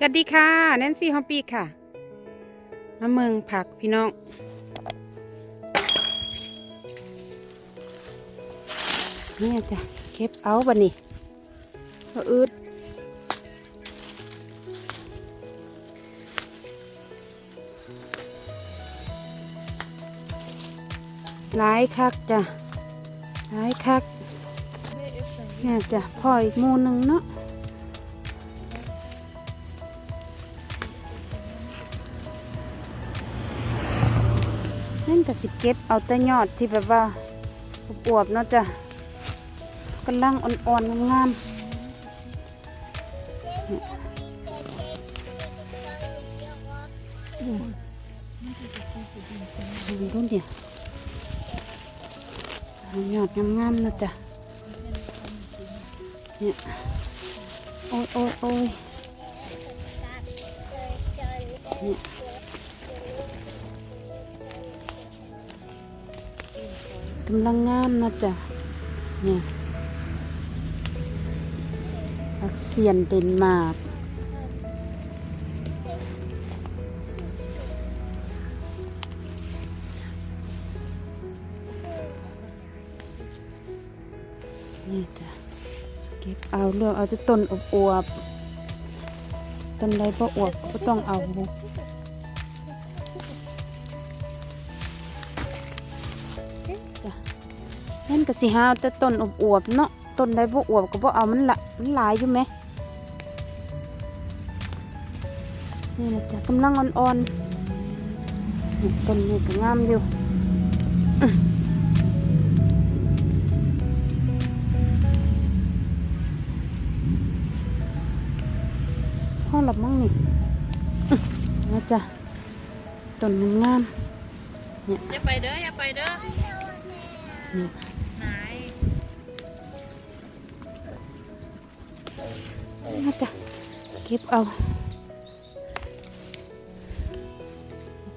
สวัสดีค่ะ แนนซี่ฮอปปี้ค่ะมาเมืองผักพี่น้องเนี่ยจ้ะเก็บเอาบันนี่ก็อืดหลายคักจ้ะหลายคักเนี่ยจ้ะพ่ออีกมูหนึ่งเนาะ ก็สิเก็บเอาแต่ยอดที่แบบว่าอวบๆเนาะจ้ะกำลังอ่อนๆงามๆอืมดูต้นเดียวยอดงามๆนะจ้ะเนี่ยโอ้ยโอ้ยโอ้ยเนี่ย กำลังงามนะจ๊ะเนี่ยผักเสียนเดนมาร์กนี่จ้ะเก็บเอาเลือกเอาแต่ต้นอวบๆต้นใดพออวบก็ต้องเอา นั่นก็สิหาเอาแต่ต้นอวบๆเนาะต้นใดบ่อวบก็บ่เอามันละมันหลายอยู่ไหมนี่นะจ้ะกำลังอ่อนๆนี่ต้นนี้ก็งามอยู่ห้อพ่อหลับมั่งนี่นะจ้ะต้นงามเนี่ยอย่าไปเด้ออย่าไปเด้อ นี่ไหนนะจ๊ะเก็บเอา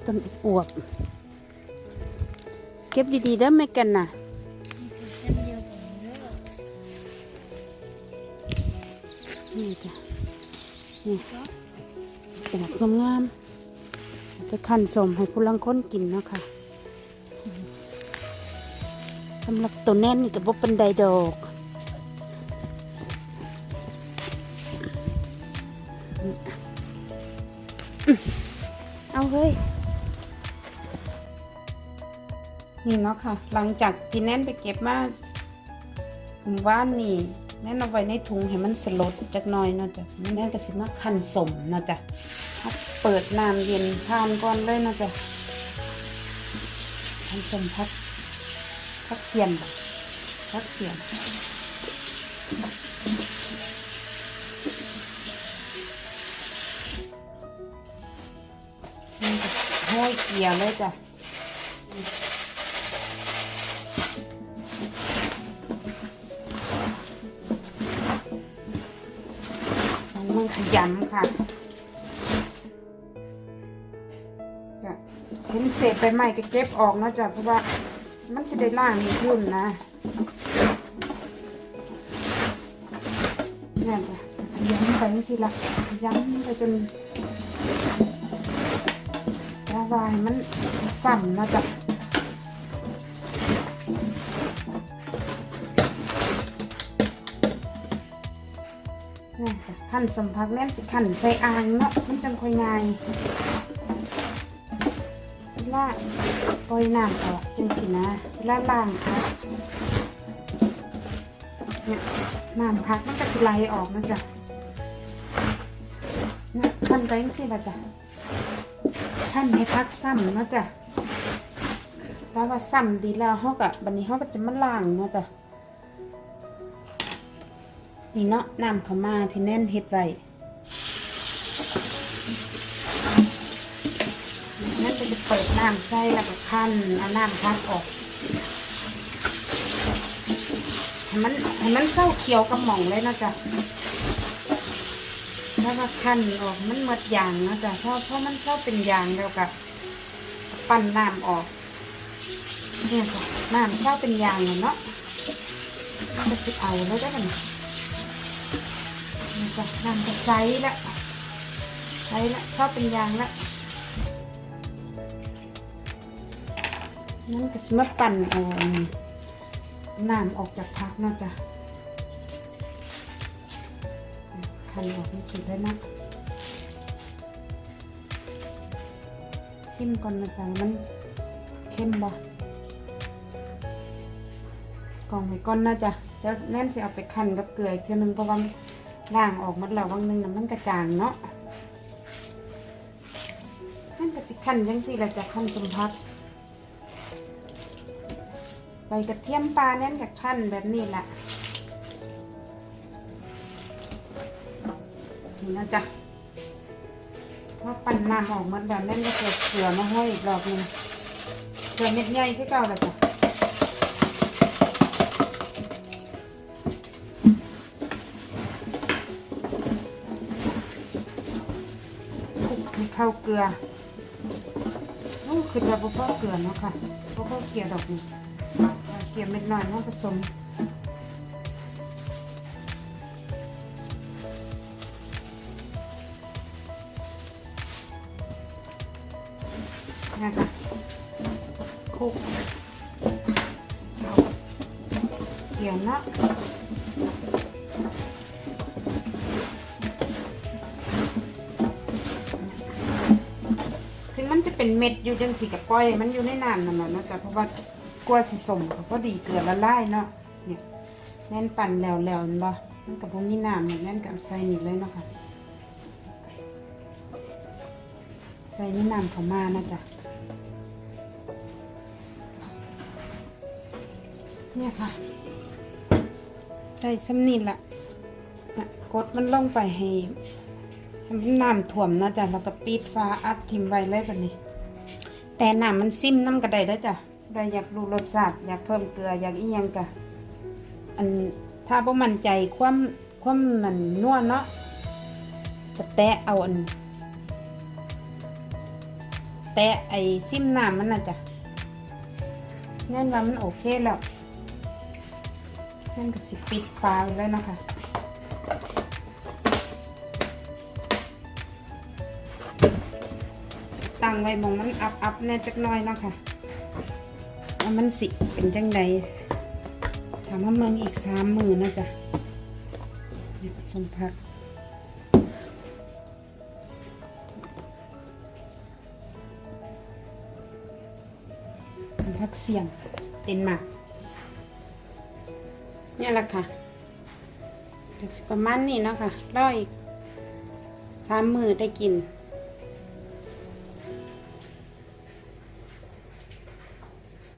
ต้นอวบ เก็บดีๆได้ไหมกันน่ะนี่จ้ะนี่อวบงามๆเอาไปขั้นสมให้ผู้ลังค้นกินเนาะค่ะสำหรับตัวแน่นนี่ก็บ่เป็นไดดอก เอาเฮ้ย นี่เนาะค่ะ หลังจากที่แน่นไปเก็บมาหมู่บ้านนี่ แน่นเอาไว้ในถุงให้มันสลดจักหน่อยเนาะจ้ะแน่นก็สิมาคั้นสมเนาะจ้ะเอาเปิดน้ำเย็นทานก่อนเลยเนาะจ้ะคั้นสมพักพักเสียนบ่พักเสียนนี่ ห้อยเกียร์เลยจ้ะมันมันขยำค่ะจะเห็นเศษใบไม้ก็เก็บออกนะจ้ะเพราะว่ามันจะได้ล่างมีขึ้นนะนี่นจ้ะย้ำไปสิละย้ำไปจน ละลายมันสั่นนะจ๊ะขั้นสมพักแน่นสิขั้นใส่อ่างเนาะมันจังค่อยง่ายเวลาปล่อยน้ำออกจังสินะเวลาล้างค่ะเนี่ยน้ำพักมันก็จะไหลออกนะจ๊ะเนี่ยขั้นไปจังสิละจ้ะ ท่านให้พักซ้ำนะจ้ะถ้าว่าซ้ำดีแล้วเขากะบันนี้เขาก็จะมาล้างนะจ้ะนี่เนาะน้ำเขามาที่แน่นเฮ็ดไว้นั่นจะเปิดน้ำใส่แล้วก็คั้นเอาน้ำพักออกให้มันให้มันเข้าเขียวกับหม่องเลยนะจ้ะ ถ้าว่าคั้นออกมันหมดยางนะจ้ะเพราะเพราะมันเข้าเป็นยางแล้วกับปั้นน้ำออกเนี่ยค่ะน้ำเข้าเป็นยางเลยเนาะจะไปเอาแล้วได้กันนี่จ้ะน้ำจะใสแล้วช้ละเข้าเป็นยางละนั่นก็สมาปั่นเอาอันน้ำออกจากพักเนาะจ้ะ คันออกนี่สิได้นะชิมก่อนนะจ๊ะมันเข้มบ่กล่องไว้ก่อนนะจ๊ะเดี๋ยวแม่นจะเอาไปคั้นกับเกลืออีกเทีนึงเพราะว่าล่างออกมดแล้ววังหนึงน้ำมันกระจางเนาะนั่นก็สิคั้นยังสิละจะคั้นสมพักใบกระเทียมปลาแน่นกับคั้นแบบนี้แหละ นี่นะจ๊ะพอปั่นน้ำออกหมดแล้วแน่นก็จะเกลือมาห้อยอีกรอบหนึงเกลือเม็ดใหญ่ที่เก่าแล้วจ้ะคลุกให้เข้าเกลือโอ้คือจะบ่อเกลือเนาะค่ะบ่อเกลือดอกนี่เกลือเม็ดน้อยมาผสม คลุกเกลือเนะถึงมันจะเป็นเม็ดอยู่จังสิกับปล่อยมันอยู่ในน้ำนั่นแหละนาะจ๊ะเพราะว่ากลัวสิสมก็พอดีเกลือละลายเนาะเนี่ยแน่นปั่นแล้วแล้วเห็นบ่มันกับพวกนี้น้ำเนี่ยแน่นกับใส่นี่เลยเนาะค่ะใส่นี่น้ำเขามานะจ๊ะ เนี่ยค่ะใส่ซ้ำนี่ละนี่ยกดมันลงไปให้ให้น้ำท่วมนะจ๊ะแล้วก็ปิดฟ้าอัดทิมไว้เลยแบบนี้ แต่น้ำมันซิมน้ำกระไดได้จ้ะได้อยากรู้รสชาติอยากเพิ่มเกลืออยากอีหยังกะอันถ้าบ่มั่นใจความความนั่นนัวเนาะจะแตะเอาอัน แตะไอ้ซิมน้ำมันนะจ้ะแน่นว่ามันโอเคแล้ว นั่นก็สิปิดฟ้าไว้เลยเนะคะตั้งไว้มองมันอับอับแน่จักน้อยเนาะค่ะว่ามันสิเป็นจังใดถามว่าเมืองอีกสามหมือนนะจ๊ะนี่สมผักเป็นผักเสี่ยงเต็นมาก นี่แหละค่ะประมาณนี้เนาะค่ะรออีกสามมือได้กิน